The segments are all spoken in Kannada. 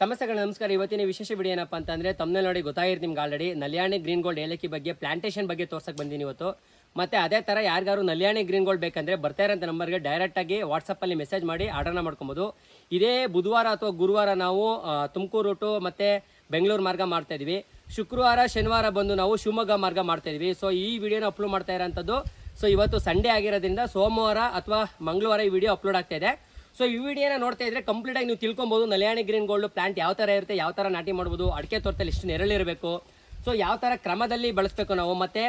ಸಮಸ್ಯೆಗಳ ನಮಸ್ಕಾರ. ಇವತ್ತಿನ ವಿಶೇಷ ವಿಡಿಯೋ ಏನಪ್ಪ ಅಂತಂದ್ರೆ ತಮ್ಮನೆ ನೋಡಿ ಗೊತ್ತಾಗಿರ್ ನಿಮ್ಗೆ ಆಲ್ರೆಡಿ ನಲ್ಯಾಣಿ ಗ್ರೀನ್ ಗೋಲ್ಡ್ ಏಲಕ್ಕಿ ಬಗ್ಗೆ ಪ್ಲಾಂಟೇಷನ್ ಬಗ್ಗೆ ತೋರ್ಸಕ್ ಬಂದೀನಿ ಇವತ್ತು. ಮತ್ತೆ ಅದೇ ತರ ಯಾರಿಗಾರು ನಲ್ಯಾಣಿ ಗ್ರೀನ್ ಗೋಲ್ಡ್ ಬೇಕಂದ್ರೆ ಬರ್ತಾ ಇರೋಂಥ ನಂಬರ್ಗೆ ಡೈರೆಕ್ಟ್ ಆಗಿ ವಾಟ್ಸಪ್ ಅಲ್ಲಿ ಮೆಸೇಜ್ ಮಾಡಿ ಆರ್ಡರ್ನ ಮಾಡ್ಕೊಬೋದು. ಇದೇ ಬುಧವಾರ ಅಥವಾ ಗುರುವಾರ ನಾವು ತುಮಕೂರು ರೂಟು ಮತ್ತೆ ಬೆಂಗಳೂರು ಮಾರ್ಗ ಮಾಡ್ತಾ ಇದೀವಿ. ಶುಕ್ರವಾರ, ಶನಿವಾರ ಬಂದು ನಾವು ಶಿವಮೊಗ್ಗ ಮಾರ್ಗ ಮಾಡ್ತಾ ಇದೀವಿ. ಸೊ ಈ ವಿಡಿಯೋನ ಅಪ್ಲೋಡ್ ಮಾಡ್ತಾ ಇರೋಂಥದ್ದು ಸೊ ಇವತ್ತು ಸಂಡೇ ಆಗಿರೋದ್ರಿಂದ ಸೋಮವಾರ ಅಥವಾ ಮಂಗಳವಾರ ಈ ವಿಡಿಯೋ ಅಪ್ಲೋಡ್ ಆಗ್ತಾ ಇದೆ. ಸೊ ಈ ವಿಡಿಯೋನ ನೋಡ್ತಾ ಇದ್ರೆ ಕಂಪ್ಲೀಟ್ ಆಗಿ ನೀವು ತಿಳ್ಕೊಬಹುದು ನಲ್ಯಾಣಿ ಗ್ರೀನ್ ಗೋಲ್ಡ್ ಪ್ಲಾಂಟ್ ಯಾವ ತರ ಇರುತ್ತೆ ಯಾವ ತರ ನಾಟಿ ಮಾಡಬಹುದು ಅಡಿಕೆ ತೋಟದಲ್ಲಿ ಎಷ್ಟು ನೆರಳಿರಬೇಕು ಸೊ ಯಾವ ತರ ಕ್ರಮದಲ್ಲಿ ಬಳಸಬೇಕು ನಾವು ಮತ್ತೆ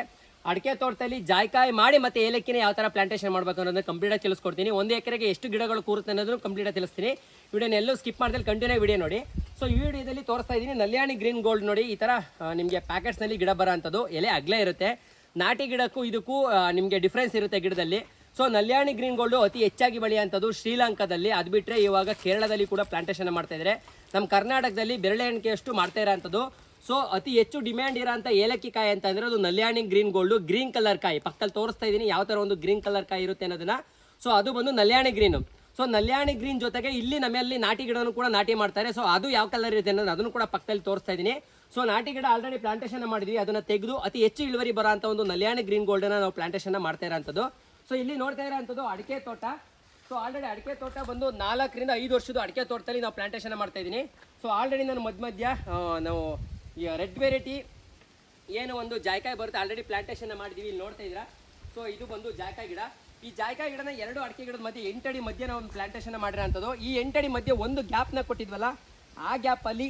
ಅಡಿಕೆ ತೋಟದಲ್ಲಿ ಜಾಯ್ಕಾಯಿ ಮಾಡಿ ಮತ್ತೆ ಏಲಕ್ಕಿನ ಯಾವ ತರ ಪ್ಲಾಂಟೇಷನ್ ಮಾಡಬೇಕು ಅನ್ನೋದನ್ನ ಕಂಪ್ಲೀಟ್ ಆಗಿ ತಿಳಿಸ್ಕೊಡ್ತೀನಿ. ಒಂದು ಎಕರೆಗೆ ಎಷ್ಟು ಗಿಡಗಳು ಕೂರುತ್ತೆ ಅನ್ನೋದನ್ನು ಕಂಪ್ಲೀಟ್ ಆಗಿ ತಿಳಿಸ್ತೀನಿ. ವಿಡಿಯೋನ ಎಲ್ಲೂ ಸ್ಕಿಪ್ ಮಾಡಿದ್ರೆ ಕಂಟಿನ್ಯೂ ವಿಡಿಯೋ ನೋಡಿ. ಸೊ ಈ ವಿಡಿಯೋದಲ್ಲಿ ತೋರಿಸ್ತಾ ಇದ್ದೀನಿ ನಲ್ಯಾಣಿ ಗ್ರೀನ್ ಗೋಲ್ಡ್ ನೋಡಿ ಈ ಆ, ನಿಮಗೆ ಪ್ಯಾಕೆಟ್ಸ್ನಲ್ಲಿ ಗಿಡ ಬರೋ ಅಂಥದ್ದು ಎಲೆ ಅಗ್ಲೇ ಇರುತ್ತೆ. ನಾಟಿ ಗಿಡಕ್ಕೂ ಇದಕ್ಕೂ ನಿಮಗೆ ಡಿಫ್ರೆನ್ಸ್ ಇರುತ್ತೆ ಗಿಡದಲ್ಲಿ. ಸೊ ನಲ್ಯಾಣಿ ಗ್ರೀನ್ ಗೋಲ್ಡು ಅತಿ ಹೆಚ್ಚಾಗಿ ಬೆಳೆಯುವಂಥದ್ದು ಶ್ರೀಲಂಕಾದಲ್ಲಿ. ಅದು ಬಿಟ್ಟರೆ ಇವಾಗ ಕೇರಳದಲ್ಲಿ ಕೂಡ ಪ್ಲಾಂಟೇಷನ್ ಮಾಡ್ತಾ ಇದ್ದಾರೆ ನಮ್ಮ ಕರ್ನಾಟಕದಲ್ಲಿ ಬೆರಳೆ ಎಣಿಕೆಯಷ್ಟು ಮಾಡ್ತಾ ಇರೋಂಥದ್ದು. ಸೊ ಅತಿ ಹೆಚ್ಚು ಡಿಮ್ಯಾಂಡ್ ಇರೋಂಥ ಏಲಕ್ಕಿ ಕಾಯಿ ಅಂತ ಅಂದ್ರೆ ಅದು ನಲ್ಯಾಣಿ ಗ್ರೀನ್ ಗೋಲ್ಡು ಗ್ರೀನ್ ಕಲರ್ ಕಾಯಿ. ಪಕ್ಕದಲ್ಲಿ ತೋರಿಸ್ತಾ ಇದ್ದೀನಿ ಯಾವ ಥರ ಒಂದು ಗ್ರೀನ್ ಕಲರ್ ಕಾಯಿ ಇರುತ್ತೆ ಅನ್ನೋದನ್ನ. ಸೊ ಅದು ಬಂದು ನಲ್ಯಾಣಿ ಗ್ರೀನು ಸೊ ನಲ್ಯಾಣಿ ಗ್ರೀನ್ ಜೊತೆಗೆ ಇಲ್ಲಿ ನಮ್ಮಲ್ಲಿ ನಾಟಿ ಗಿಡನೂ ಕೂಡ ನಾಟಿ ಮಾಡ್ತಾರೆ. ಸೊ ಅದು ಯಾವ ಕಲರ್ ಇರುತ್ತೆ ಅನ್ನೋದು ಅದನ್ನು ಕೂಡ ಪಕ್ಕದಲ್ಲಿ ತೋರಿಸ್ತಾ ಇದ್ದೀನಿ ಸೊ ನಾಟಿ ಗಿಡ ಆಲ್ರೆಡಿ ಪ್ಲಾಂಟೇಷನ್ ಮಾಡಿದ್ವಿ. ಅದನ್ನು ತೆಗೆದು ಅತಿ ಹೆಚ್ಚು ಇಳುವರಿ ಬರೋ ಒಂದು ನಲ್ಯಾಣಿ ಗ್ರೀನ್ ಗೋಲ್ಡನ್ನ ನಾವು ಪ್ಲಾಂಟೇಷನ್ ಮಾಡ್ತಾ ಇರೋಂಥದ್ದು. ಸೊ ಇಲ್ಲಿ ನೋಡ್ತಾ ಇರೋಂಥದ್ದು ಅಡಿಕೆ ತೋಟ. ಸೊ ಆಲ್ರೆಡಿ ಅಡಿಕೆ ತೋಟ ಬಂದು ನಾಲ್ಕರಿಂದ ಐದು ವರ್ಷದ ಅಡಿಕೆ ತೋಟದಲ್ಲಿ ನಾವು ಪ್ಲಾಂಟೇಷನ್ ಮಾಡ್ತಾ ಇದ್ದೀನಿ. ಸೊ ಆಲ್ರೆಡಿ ನಾನು ಮಧ್ಯ ಮಧ್ಯ ನಾವು ಈ ರೆಡ್ ವೆರೈಟಿ ಏನು ಒಂದು ಜಾಯ್ಕಾಯಿ ಬರುತ್ತೆ ಆಲ್ರೆಡಿ ಪ್ಲಾಂಟೇಶನ್ ಮಾಡಿದೀವಿ, ಇಲ್ಲಿ ನೋಡ್ತಾ ಇದ್ದೀರಾ? ಸೊ ಇದು ಬಂದು ಜಾಯ್ಕಾಯಿ ಗಿಡ. ಈ ಜಾಯ್ಕಾಯಿ ಗಿಡನ ಎರಡು ಅಡಿಕೆ ಗಿಡದ ಮಧ್ಯೆ ಎಂಟಡಿ ಮಧ್ಯೆ ನಾವು ಒಂದು ಪ್ಲಾಂಟೇಶನ್ ಮಾಡಿರೋಂಥದ್ದು ಈ ಎಂಟಡಿ ಮಧ್ಯೆ ಒಂದು ಗ್ಯಾಪ್ನ ಕೊಟ್ಟಿದ್ವಲ್ಲ, ಆ ಗ್ಯಾಪಲ್ಲಿ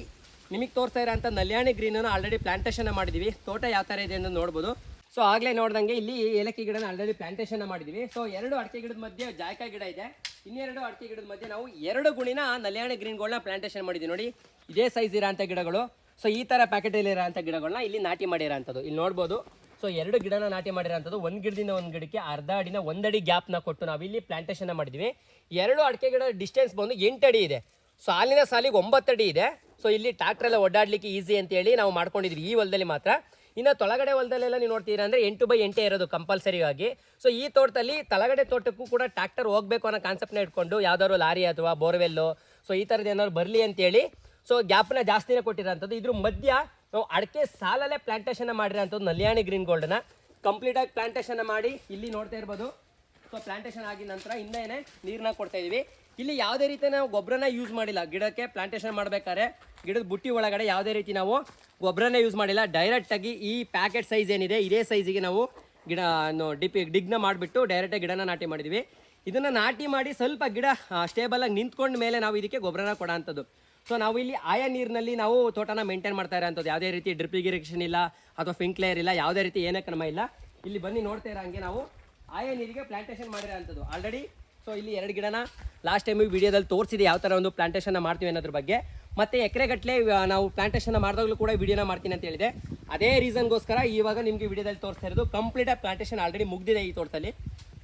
ನಿಮಗೆ ತೋರಿಸ್ತಾ ಇರೋಂಥ ನಲ್ಯಾಣಿ ಗ್ರೀನನ್ನು ಆಲ್ರೆಡಿ ಪ್ಲಾಂಟೇಷನ್ ಮಾಡಿದ್ದೀವಿ ತೋಟ ಯಾವ ಥರ ಇದೆ ಅಂತ ನೋಡ್ಬೋದು. ಸೊ ಆಗಲೇ ನೋಡ್ದಂಗೆ ಇಲ್ಲಿ ಏಲಕ್ಕಿ ಗಿಡನ ಆಲ್ರೆಡಿ ಪ್ಲಾಂಟೇಶನ್ ಮಾಡಿದ್ದೀವಿ ಸೊ ಎರಡು ಅಡಿಕೆ ಗಿಡದ ಮಧ್ಯೆ ಜಾಯ್ಕಾಯಿ ಗಿಡ ಇದೆ. ಇನ್ನೆರಡು ಅಡಿಕೆ ಗಿಡದ ಮಧ್ಯೆ ನಾವು ಎರಡು ಗುಣಿನ ನಲ್ಯಾಣಿ ಗ್ರೀನ್ಗಳನ್ನ ಪ್ಲಾಂಟೇಶನ್ ಮಾಡಿದ್ವಿ ನೋಡಿ. ಇದೇ ಸೈಜ್ ಇರೋಂಥ ಗಿಡಗಳು. ಸೊ ಈ ಥರ ಪ್ಯಾಕೆಟಲ್ಲಿ ಇರೋಂಥ ಗಿಡಗಳನ್ನ ಇಲ್ಲಿ ನಾಟಿ ಮಾಡಿರೋಂಥದ್ದು. ಇಲ್ಲಿ ನೋಡ್ಬೋದು. ಸೊ ಎರಡು ಗಿಡನ ನಾಟಿ ಮಾಡಿರೋಂಥದ್ದು. ಒಂದು ಗಿಡದಿಂದ ಒಂದು ಗಿಡಕ್ಕೆ ಅರ್ಧ ಅಡಿನ ಒಂದಡಿ ಗ್ಯಾಪ್ನ ಕೊಟ್ಟು ನಾವು ಇಲ್ಲಿ ಪ್ಲಾಂಟೇಶನ್ ಮಾಡಿದ್ವಿ. ಎರಡು ಅಡಿಕೆ ಗಿಡ ಡಿಸ್ಟೆನ್ಸ್ ಬಂದು ಎಂಟು ಅಡಿ ಇದೆ. ಸಾಲಿನ ಸಾಲಿಗೆ ಒಂಬತ್ತು ಅಡಿ ಇದೆ. ಸೊ ಇಲ್ಲಿ ಟ್ರಾಕ್ಟರ್ ಎಲ್ಲ ಓಡಾಡ್ಲಿಕ್ಕೆ ಈಸಿ ಅಂತೇಳಿ ನಾವು ಮಾಡ್ಕೊಂಡಿದ್ವಿ. ಈ ಹೊಲದಲ್ಲಿ ಮಾತ್ರ. ಇನ್ನು ತೊಳಗಡೆ ಹೊಲದಲ್ಲೆಲ್ಲ ನೀವು ನೋಡ್ತೀರಾ ಅಂದರೆ ಎಂಟು ಬೈ ಎಂಟೇ ಇರೋದು ಕಂಪಲ್ಸರಿ ಆಗಿ. ಸೊ ಈ ತೋಟದಲ್ಲಿ ತಳಗಡೆ ತೋಟಕ್ಕೂ ಕೂಡ ಟ್ರಾಕ್ಟರ್ ಹೋಗಬೇಕು ಅನ್ನೋ ಕಾನ್ಸೆಪ್ಟ್ನ ಇಟ್ಕೊಂಡು ಯಾವ್ದಾದ್ರು ಲಾರಿ ಅಥವಾ ಬೋರ್ವೆಲ್ಲು ಸೊ ಈ ಥರದ್ದು ಏನಾದ್ರು ಬರಲಿ ಅಂತೇಳಿ ಸೊ ಗ್ಯಾಪ್ನ ಜಾಸ್ತಿನೇ ಕೊಟ್ಟಿರೋಂಥದ್ದು. ಇದ್ರ ಮಧ್ಯ ನಾವು ಅಡಿಕೆ ಸಾಲಲ್ಲೇ ಪ್ಲಾಂಟೇಷನ್ ಮಾಡಿರೋಂಥದ್ದು ನಲ್ಯಾಣಿ ಗ್ರೀನ್ ಗೋಲ್ಡನ್ನ ಕಂಪ್ಲೀಟಾಗಿ ಪ್ಲಾಂಟೇಷನ್ ಮಾಡಿ ಇಲ್ಲಿ ನೋಡ್ತಾ ಇರ್ಬೋದು. ಸೊ ಪ್ಲಾಂಟೇಷನ್ ಆಗಿದ ನಂತರ ಇನ್ನೇನೆ ನೀರನ್ನ ಕೊಡ್ತಾ ಇದೀವಿ. ಇಲ್ಲಿ ಯಾವುದೇ ರೀತಿ ನಾವು ಗೊಬ್ಬರನ ಯೂಸ್ ಮಾಡಿಲ್ಲ. ಗಿಡಕ್ಕೆ ಪ್ಲಾಂಟೇಶನ್ ಮಾಡಬೇಕಾದ್ರೆ ಗಿಡದ ಬುಟ್ಟಿ ಒಳಗಡೆ ಯಾವುದೇ ರೀತಿ ನಾವು ಗೊಬ್ಬರನೇ ಯೂಸ್ ಮಾಡಿಲ್ಲ. ಡೈರೆಕ್ಟಾಗಿ ಈ ಪ್ಯಾಕೆಟ್ ಸೈಜ್ ಏನಿದೆ, ಇದೇ ಸೈಜಿಗೆ ನಾವು ಗಿಡ ಡಿಪಿ, ಡಿಗ್ನ ಮಾಡಿಬಿಟ್ಟು ಡೈರೆಕ್ಟಾಗಿ ಗಿಡನ ನಾಟಿ ಮಾಡಿದ್ವಿ. ಇದನ್ನು ನಾಟಿ ಮಾಡಿ ಸ್ವಲ್ಪ ಗಿಡ ಸ್ಟೇಬಲಾಗಿ ನಿಂತ್ಕೊಂಡ ಮೇಲೆ ನಾವು ಇದಕ್ಕೆ ಗೊಬ್ಬರನ ಕೊಡೋ ಅಂಥದ್ದು ಸೊ ನಾವು ಇಲ್ಲಿ ಆಯಾ ನೀರಿನಲ್ಲಿ ನಾವು ತೋಟನ ಮೇಂಟೈನ್ ಮಾಡ್ತಾ ಇರೋಂಥದ್ದು. ಯಾವುದೇ ರೀತಿ ಡ್ರಿಪ್ ಇರಿಗೇಷನ್ ಇಲ್ಲ ಅಥವಾ ಫಿಂಕ್ಲೇರ್ ಇಲ್ಲ, ಯಾವುದೇ ರೀತಿ ಏನೇ ಕ್ರಮ ಇಲ್ಲ. ಇಲ್ಲಿ ಬನ್ನಿ ನೋಡ್ತಾ ಇರೋ ಹಂಗೆ ನಾವು ಆಯಾ ನೀರಿಗೆ ಪ್ಲಾಂಟೇಶನ್ ಮಾಡಿರೋಂಥದ್ದು. ಆಲ್ರೆಡಿ ಸೊ ಇಲ್ಲಿ ಎರಡು ಗಿಡನ ಲಾಸ್ಟ್ ಟೈಮ್ ವಿಡಿಯೋದಲ್ಲಿ ತೋರಿಸಿದೆ ಯಾವ ಥರ ಒಂದು ಪ್ಲಾಂಟೇಶನ್ ಮಾಡ್ತೀವಿ ಅನ್ನೋದ್ರ ಬಗ್ಗೆ. ಮತ್ತೆ ಎಕರೆಗಟ್ಟಲೆ ನಾವು ಪ್ಲಾಂಟೇಶನ್ ಮಾಡಿದಾಗಲೂ ಕೂಡ ವಿಡಿಯೋನ ಮಾಡ್ತೀನಿ ಅಂತ ಹೇಳಿದೆ. ಅದೇ ರೀಸನ್ಗೋಸ್ಕರ ಇವಾಗ ನಿಮಗೆ ವಿಡಿಯೋದಲ್ಲಿ ತೋರಿಸ್ತಾ ಇರೋದು ಕಂಪ್ಲೀಟಾಗಿ ಪ್ಲಾಂಟೇಷನ್ ಆಲ್ರೆಡಿ ಮುಗ್ದಿದೆ ಈ ತೋಟದಲ್ಲಿ.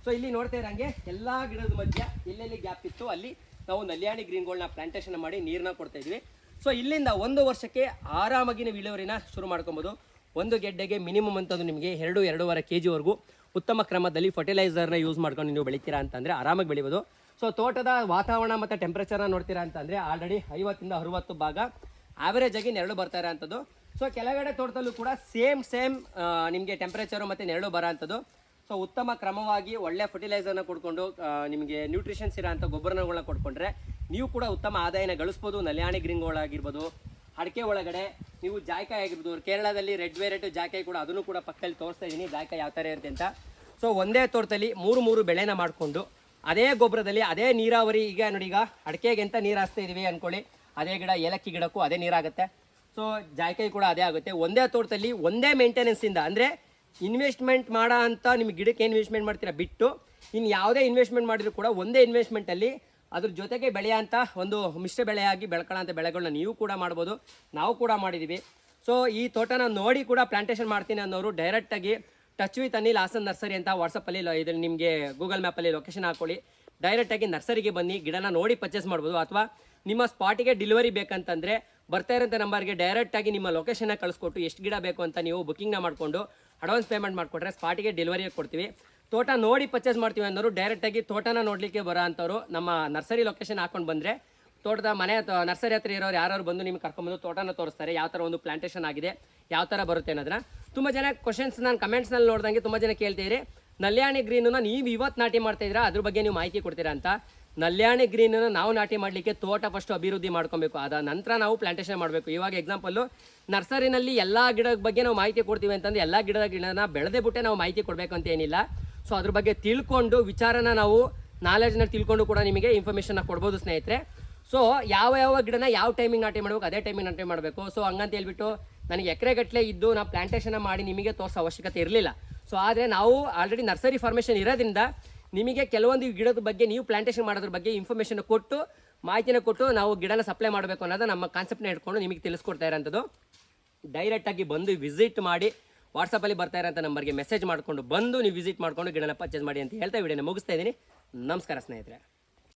ಸೊ ಇಲ್ಲಿ ನೋಡ್ತಾ ಇರೋಂಗೆ ಎಲ್ಲ ಗಿಡದ ಮಧ್ಯ ಎಲ್ಲೆಲ್ಲಿ ಗ್ಯಾಪ್ ಇತ್ತು ಅಲ್ಲಿ ನಾವು ನಲ್ಯಾಣಿ ಗ್ರೀನ್ಗಳನ್ನ ಪ್ಲಾಂಟೇಷನ್ ಮಾಡಿ ನೀರನ್ನ ಕೊಡ್ತಾ ಇದ್ವಿ. ಸೊ ಇಲ್ಲಿಂದ ಒಂದು ವರ್ಷಕ್ಕೆ ಆರಾಮಾಗಿನ ನೀವು ಇಳುವರಿನ ಶುರು ಮಾಡ್ಕೊಬೋದು. ಒಂದು ಗೆಡ್ಡೆಗೆ ಮಿನಿಮಮ್ ಅಂತಂದು ನಿಮಗೆ ಎರಡು, ಎರಡೂವರೆ ಕೆ ಜಿವರೆಗೂ ಉತ್ತಮ ಕ್ರಮದಲ್ಲಿ ಫರ್ಟಿಲೈಸರ್ನ ಯೂಸ್ ಮಾಡ್ಕೊಂಡು ನೀವು ಬೆಳಿತೀರಾ ಅಂತಂದರೆ ಆರಾಮಾಗಿ ಬೆಳಿಬೋದು. ಸೊ ತೋಟದ ವಾತಾವರಣ ಮತ್ತು ಟೆಂಪ್ರೇಚರ್ನ ನೋಡ್ತೀರಾ ಅಂತಂದರೆ ಆಲ್ರೆಡಿ ಐವತ್ತಿಂದ ಅರುವತ್ತು ಭಾಗ ಆವರೇಜ್ ಆಗಿ ನೆರಳು ಬರ್ತಾ ಇರೋಂಥದ್ದು. ಸೊ ಕೆಳಗಡೆ ತೋಟದಲ್ಲೂ ಕೂಡ ಸೇಮ್ ಸೇಮ್ ನಿಮಗೆ ಟೆಂಪ್ರೇಚರು ಮತ್ತು ನೆರಳು ಬರೋ ಅಂಥದ್ದು. ಸೊ ಉತ್ತಮ ಕ್ರಮವಾಗಿ ಒಳ್ಳೆ ಫರ್ಟಿಲೈಸರ್ನ ಕೊಡ್ಕೊಂಡು ನಿಮಗೆ ನ್ಯೂಟ್ರಿಷನ್ಸ್ ಇರೋಂಥ ಗೊಬ್ಬರಗಳನ್ನ ಕೊಡ್ಕೊಂಡ್ರೆ ನೀವು ಕೂಡ ಉತ್ತಮ ಆದಾಯನ ಗಳಿಸ್ಬೋದು. ನಲ್ಯಾಣಿ ಗ್ರಿಂಗ್ಗಳಾಗಿರ್ಬೋದು ಅಡಿಕೆ ಒಳಗಡೆ ನೀವು ಜಾಯ್ಕಾಯಿ ಆಗಿರ್ಬೋದು ಕೇರಳದಲ್ಲಿ ರೆಡ್ ವೆರೈಟಿ ಜಾಯ್ಕಾಯಿ ಕೂಡ ಅದನ್ನು ಕೂಡ ಪಕ್ಕದಲ್ಲಿ ತೋರಿಸ್ತಾ ಇದ್ದೀನಿ ಜಾಯ್ಕಾಯಿ ಯಾವ ಥರ ಇರುತ್ತೆ ಅಂತ. ಸೊ ಒಂದೇ ತೋಟದಲ್ಲಿ ಮೂರು ಮೂರು ಬೆಳೆನ ಮಾಡಿಕೊಂಡು, ಅದೇ ಗೊಬ್ಬರದಲ್ಲಿ ಅದೇ ನೀರಾವರಿ, ಈಗ ನೋಡಿ, ಈಗ ಅಡಿಕೆಗೆ ಅಂತ ನೀರು ಹಾಸ್ತಾ ಇದ್ದೀವಿ ಅಂದ್ಕೊಳ್ಳಿ ಅದೇ ಗಿಡ, ಏಲಕ್ಕಿ ಗಿಡಕ್ಕೂ ಅದೇ ನೀರಾಗುತ್ತೆ. ಸೊ ಜಾಯ್ಕಾಯಿ ಕೂಡ ಅದೇ ಆಗುತ್ತೆ. ಒಂದೇ ತೋಟದಲ್ಲಿ ಒಂದೇ ಮೇಂಟೆನೆನ್ಸಿಂದ ಅಂದರೆ ಇನ್ವೆಸ್ಟ್ಮೆಂಟ್ ಮಾಡೋ ಅಂತ ನಿಮ್ಮ ಗಿಡಕ್ಕೆ ಇನ್ವೆಸ್ಟ್ಮೆಂಟ್ ಮಾಡ್ತೀರಾ? ಬಿಟ್ಟು ಇನ್ನು ಯಾವುದೇ ಇನ್ವೆಸ್ಟ್ಮೆಂಟ್ ಮಾಡಿದ್ರು ಕೂಡ ಒಂದೇ ಇನ್ವೆಸ್ಟ್ಮೆಂಟಲ್ಲಿ ಅದ್ರ ಜೊತೆಗೆ ಬೆಳೆಯೋಂಥ ಒಂದು ಮಿಶ್ರ ಬೆಳೆಯಾಗಿ ಬೆಳ್ಕೊಳ್ಳೋಂಥ ಬೆಳೆಗಳನ್ನ ನೀವು ಕೂಡ ಮಾಡ್ಬೋದು, ನಾವು ಕೂಡ ಮಾಡಿದ್ದೀವಿ ಸೊ ಈ ತೋಟನ ನೋಡಿ ಕೂಡ ಪ್ಲಾಂಟೇಷನ್ ಮಾಡ್ತೀನಿ ಅನ್ನೋರು ಡೈರೆಕ್ಟಾಗಿ touch with Anil Hassan nursery ಅಂತ ವಾಟ್ಸಪ್ಪಲ್ಲಿ ಇದನ್ನು ನಿಮಗೆ ಗೂಗಲ್ ಮ್ಯಾಪಲ್ಲಿ ಲೊಕೇಶನ್ ಹಾಕೊಳ್ಳಿ. ಡೈರೆಕ್ಟಾಗಿ ನರ್ಸರಿಗೆ ಬನ್ನಿ, ಗಿಡನ ನೋಡಿ ಪರ್ಚೇಸ್ ಮಾಡ್ಬೋದು. ಅಥವಾ ನಿಮ್ಮ ಸ್ಪಾಟಿಗೆ ಡೆಲಿವರಿ ಬೇಕಂತಂದರೆ ಬರ್ತಾ ಇರೋಂಥ ನಂಬರ್ಗೆ ಡೈರೆಕ್ಟಾಗಿ ನಿಮ್ಮ ಲೊಕೇಶನ್ನ ಕಳಿಸ್ಕೊಟ್ಟು ಎಷ್ಟು ಗಿಡ ಬೇಕು ಅಂತ ನೀವು ಬುಕ್ಕಿಂಗ್ನ ಮಾಡಿಕೊಂಡು ಅಡ್ವಾನ್ಸ್ ಪೇಮೆಂಟ್ ಮಾಡಿಕೊಟ್ರೆ ಸ್ಪಾಟಿಗೆ ಡೆಲಿವರಿ ಕೊಡ್ತೀವಿ. ತೋಟ ನೋಡಿ ಪರ್ಚೇಸ್ ಮಾಡ್ತೀವಿ ಅನ್ನೋರು ಡೈರೆಕ್ಟಾಗಿ ತೋಟನ ನೋಡಲಿಕ್ಕೆ ಬರೋ ಅಂಥವ್ರು ನಮ್ಮ ನರ್ಸರಿ ಲೊಕೇಶನ್ ಹಾಕೊಂಡು ಬಂದರೆ ತೋಟದ ಮನೆ ನರ್ಸರಿ ಹತ್ರ ಇರೋರು ಯಾರು ಬಂದು ನಿಮ್ಗೆ ಕರ್ಕೊಂಬಂದು ತೋಟನ ತೋರಿಸ್ತಾರೆ, ಯಾವ ಥರ ಒಂದು ಪ್ಲಾಂಟೇಷನ್ ಆಗಿದೆ, ಯಾವ ಥರ ಬರುತ್ತೆ ಅನ್ನೋದನ್ನ. ತುಂಬ ಜನ ಕ್ವಶನ್ಸ್ ನಾನು ಕಮೆಂಟ್ಸ್ನಲ್ಲಿ ನೋಡ್ದಂಗೆ ತುಂಬ ಜನ ಕೇಳ್ತೀರಿ ನಲ್ಯಾಣಿ ಗ್ರೀನನ್ನು ನೀವು ಇವತ್ತು ನಾಟಿ ಮಾಡ್ತಾ ಇದ್ದೀರಾ? ಅದ್ರ ಬಗ್ಗೆ ನೀವು ಮಾಹಿತಿ ಕೊಡ್ತೀರಾ? ಅಂತ. ನಲ್ಯಾಣಿ ಗ್ರೀನನ್ನು ನಾವು ನಾಟಿ ಮಾಡಲಿಕ್ಕೆ ತೋಟ ಫಸ್ಟ್ ಅಭಿವೃದ್ಧಿ ಮಾಡ್ಕೊಬೇಕು. ಅದ ನಂತರ ನಾವು ಪ್ಲಾಂಟೇಷನ್ ಮಾಡಬೇಕು. ಇವಾಗ ಎಕ್ಸಾಂಪಲ್ಲು ನರ್ಸರಿನಲ್ಲಿ ಎಲ್ಲ ಗಿಡದ ಬಗ್ಗೆ ನಾವು ಮಾಹಿತಿ ಕೊಡ್ತೀವಿ ಅಂತಂದ್ರೆ ಎಲ್ಲ ಗಿಡದ ಗಿಡನ ಬೆಳೆದೇ ಬಿಟ್ಟೆ ನಾವು ಮಾಹಿತಿ ಕೊಡಬೇಕು ಅಂತ ಏನಿಲ್ಲ. ಸೊ ಅದ್ರ ಬಗ್ಗೆ ತಿಳ್ಕೊಂಡು ವಿಚಾರನ ನಾವು ನಾಲೆಜ್ನ ತಿಳ್ಕೊಂಡು ಕೂಡ ನಿಮಗೆ ಇನ್ಫಾರ್ಮೇಷನ್ನ ಕೊಡ್ಬೋದು, ಸ್ನೇಹಿತರೆ. ಸೊ ಯಾವ ಯಾವ ಗಿಡನ ಯಾವ ಟೈಮಿಂಗ್ ನಾಟಿ ಮಾಡಬೇಕು, ಅದೇ ಟೈಮಿಂಗ್ ನಾಟಿ ಮಾಡಬೇಕು. ಸೊ ಹಂಗಂತ ಹೇಳ್ಬಿಟ್ಟು ನನಗೆ ಎಕರೆಗಟ್ಟಲೆ ಇದ್ದು ನಾವು ಪ್ಲಾಂಟೇಷನ್ ಮಾಡಿ ನಿಮಗೆ ತೋರಿಸೋ ಅವಶ್ಯಕತೆ ಇರಲಿಲ್ಲ. ಸೊ ಆದರೆ ನಾವು ಆಲ್ರೆಡಿ ನರ್ಸರಿ ಫಾರ್ಮೇಷನ್ ಇರೋದ್ರಿಂದ ನಿಮಗೆ ಕೆಲವೊಂದು ಗಿಡದ ಬಗ್ಗೆ ನೀವು ಪ್ಲಾಂಟೇಷನ್ ಮಾಡೋದ್ರ ಬಗ್ಗೆ ಇನ್ಫಾರ್ಮೇಷನ್ ಕೊಟ್ಟು, ಮಾಹಿತಿನ ಕೊಟ್ಟು ನಾವು ಗಿಡನ ಸಪ್ಲೈ ಮಾಡಬೇಕು ಅನ್ನೋದು ನಮ್ಮ ಕಾನ್ಸೆಪ್ಟ್ನ ಇಟ್ಕೊಂಡು ನಿಮಗೆ ತಿಳಿಸ್ಕೊಡ್ತಾ ಇರೋಂಥದ್ದು. ಡೈರೆಕ್ಟಾಗಿ ಬಂದು ವಿಸಿಟ್ ಮಾಡಿ ವಾಟ್ಸಪ್ಪಲ್ಲಿ ಬರ್ತಾ ಇರೋಂಥ ನಂಬರ್ಗೆ ಮೆಸೇಜ್ ಮಾಡಿಕೊಂಡು ಬಂದು ನೀವು ವಿಸಿಟ್ ಮಾಡಿಕೊಂಡು ಗಿಡನ ಪರ್ಚೇಸ್ ಮಾಡಿ ಅಂತ ಹೇಳ್ತಾ ವಿಡಿಯೋನ ಮುಗಿಸ್ತಾ ಇದ್ದೀನಿ. ನಮಸ್ಕಾರ ಸ್ನೇಹಿತರೆ.